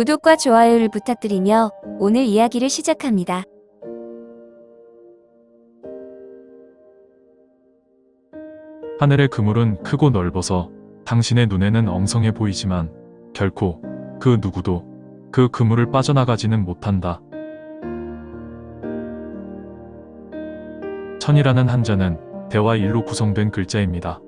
구독과 좋아요를 부탁드리며 오늘 이야기를 시작합니다. 하늘의 그물은 크고 넓어서 당신의 눈에는 엉성해 보이지만 결코 그 누구도 그 그물을 빠져나가지는 못한다. 천이라는 한자는 대와 일로 구성된 글자입니다.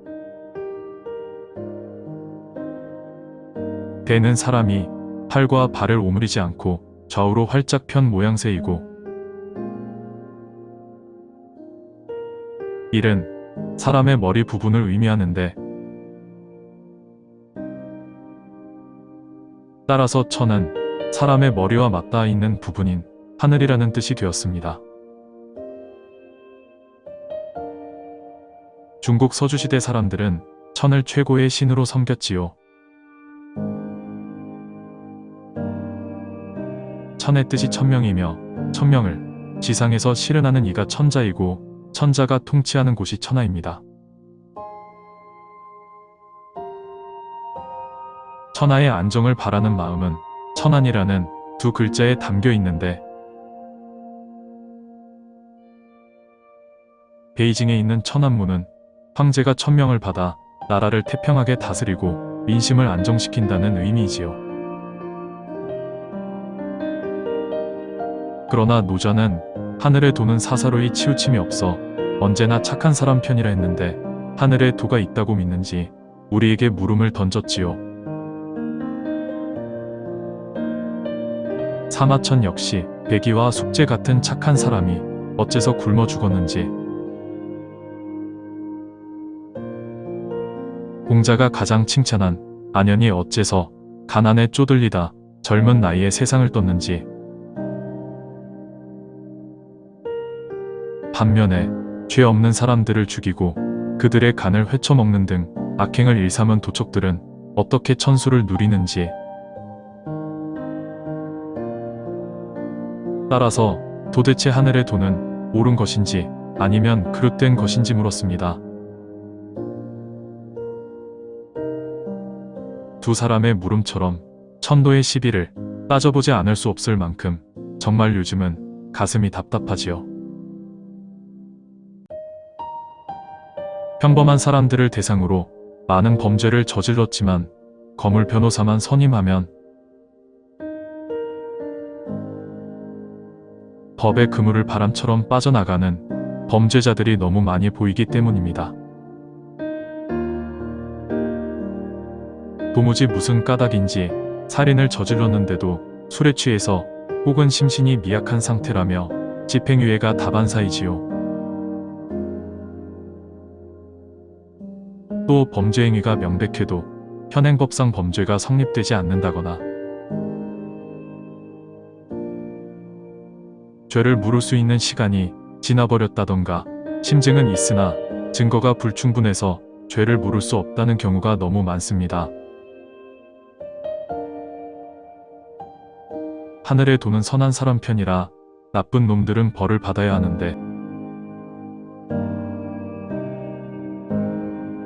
대는 사람이 팔과 발을 오므리지 않고 좌우로 활짝 편 모양새이고 일은 사람의 머리 부분을 의미하는데 따라서 천은 사람의 머리와 맞닿아 있는 부분인 하늘이라는 뜻이 되었습니다. 중국 서주시대 사람들은 천을 최고의 신으로 섬겼지요. 천의 뜻이 천명이며 천명을 지상에서 실현하는 이가 천자이고 천자가 통치하는 곳이 천하입니다. 천하의 안정을 바라는 마음은 천안이라는 두 글자에 담겨 있는데 베이징에 있는 천안문은 황제가 천명을 받아 나라를 태평하게 다스리고 민심을 안정시킨다는 의미이지요. 그러나 노자는 하늘에 도는 사사로이 치우침이 없어 언제나 착한 사람 편이라 했는데 하늘에 도가 있다고 믿는지 우리에게 물음을 던졌지요. 사마천 역시 백이와 숙제 같은 착한 사람이 어째서 굶어 죽었는지 공자가 가장 칭찬한 안연이 어째서 가난에 쪼들리다 젊은 나이에 세상을 떴는지 반면에 죄 없는 사람들을 죽이고 그들의 간을 회쳐먹는 등 악행을 일삼은 도척들은 어떻게 천수를 누리는지 따라서 도대체 하늘의 도는 옳은 것인지 아니면 그릇된 것인지 물었습니다. 두 사람의 물음처럼 천도의 시비를 따져보지 않을 수 없을 만큼 정말 요즘은 가슴이 답답하지요. 평범한 사람들을 대상으로 많은 범죄를 저질렀지만 거물 변호사만 선임하면 법의 그물을 바람처럼 빠져나가는 범죄자들이 너무 많이 보이기 때문입니다. 도무지 무슨 까닭인지 살인을 저질렀는데도 술에 취해서 혹은 심신이 미약한 상태라며 집행유예가 다반사이지요. 또 범죄 행위가 명백해도 현행법상 범죄가 성립되지 않는다거나 죄를 물을 수 있는 시간이 지나버렸다던가 심증은 있으나 증거가 불충분해서 죄를 물을 수 없다는 경우가 너무 많습니다. 하늘에 도는 선한 사람 편이라 나쁜 놈들은 벌을 받아야 하는데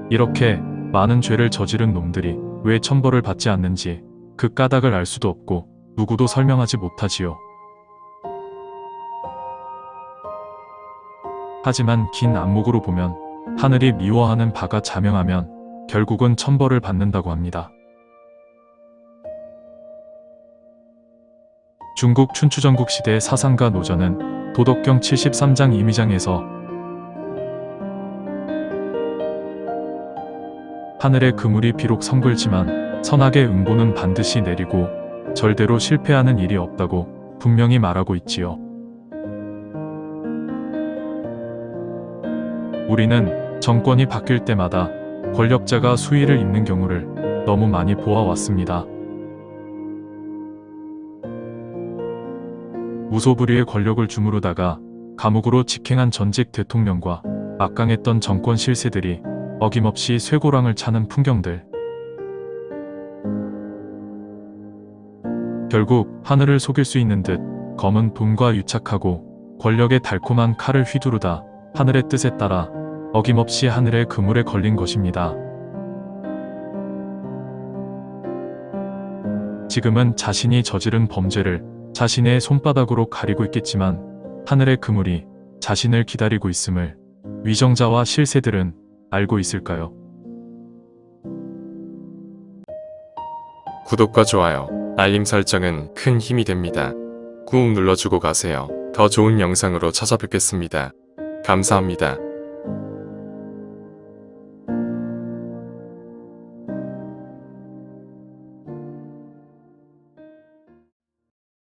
이렇게 많은 죄를 저지른 놈들이 왜 천벌을 받지 않는지 그 까닭을 알 수도 없고 누구도 설명하지 못하지요. 하지만 긴 안목으로 보면 하늘이 미워하는 바가 자명하면 결국은 천벌을 받는다고 합니다. 중국 춘추전국 시대의 사상가 노전은 도덕경 73장 임의장에서 하늘의 그물이 비록 성글지만 선악의 응보는 반드시 내리고 절대로 실패하는 일이 없다고 분명히 말하고 있지요. 우리는 정권이 바뀔 때마다 권력자가 수위를 입는 경우를 너무 많이 보아왔습니다. 무소불위의 권력을 주무르다가 감옥으로 직행한 전직 대통령과 막강했던 정권 실세들이 어김없이 쇠고랑을 차는 풍경들. 결국 하늘을 속일 수 있는 듯 검은 돈과 유착하고 권력의 달콤한 칼을 휘두르다 하늘의 뜻에 따라 어김없이 하늘의 그물에 걸린 것입니다. 지금은 자신이 저지른 범죄를 자신의 손바닥으로 가리고 있겠지만 하늘의 그물이 자신을 기다리고 있음을 위정자와 실세들은 알고 있을까요? 구독과 좋아요, 알림 설정은 큰 힘이 됩니다. 꾹 눌러주고 가세요. 더 좋은 영상으로 찾아뵙겠습니다. 감사합니다.